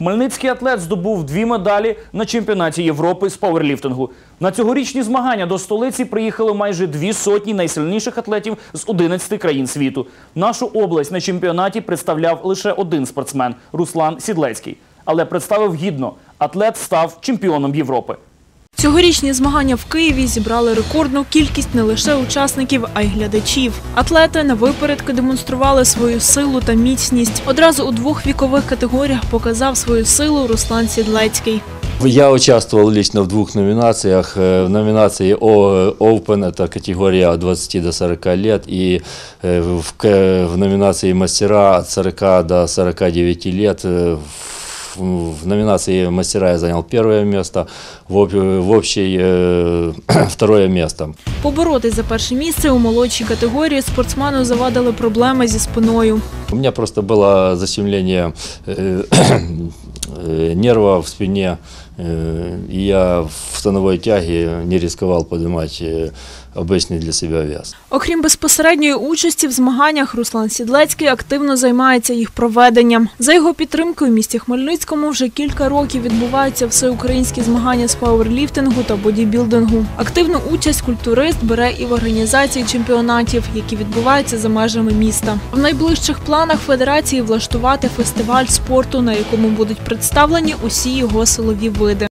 Хмельницький атлет здобув дві медалі на чемпіонаті Європи з пауерліфтингу. На цьогорічні змагання до столиці приїхали майже дві сотні найсильніших атлетів з 11 країн світу. Нашу область на чемпіонаті представляв лише один спортсмен Руслан Сідлецький. Але представив гідно. Атлет став чемпіоном Європи. Цьогорічні змагання в Києві зібрали рекордну кількість не лише учасників, а й глядачів. Атлети на випередки демонстрували свою силу та міцність. Одразу у двох вікових категоріях показав свою силу Руслан Сідлецький. Я участвовал лично в двух номинациях. Э, В номинации О- Open, это категория от 20 до 40 лет, и э, в, к- в номинации Мастера от 40 до 49 лет. Э, В, в номинации Мастера я занял первое место, в, об- в общей э, второе место. Поборотись за перше місце у молодшій категорії спортсмену завадили проблеми зі спиною. У меня просто было защемление э, э, нерва в спине, э, и я в становой тяге не рисковал поднимать э, обычный для себя вес. Окрім безпосередньої участі в змаганнях, Руслан Сідлецький активно займається їх проведенням. За його підтримкою, в місті Хмельницькому вже кілька років відбуваються всеукраїнські змагання з пауерліфтингу та бодібілдингу. Активну участь культурист бере і в організації чемпіонатів, які відбуваються за межами міста. В найближчих планах федерації влаштувати фестиваль спорту, на якому будуть представлені усі його силові види.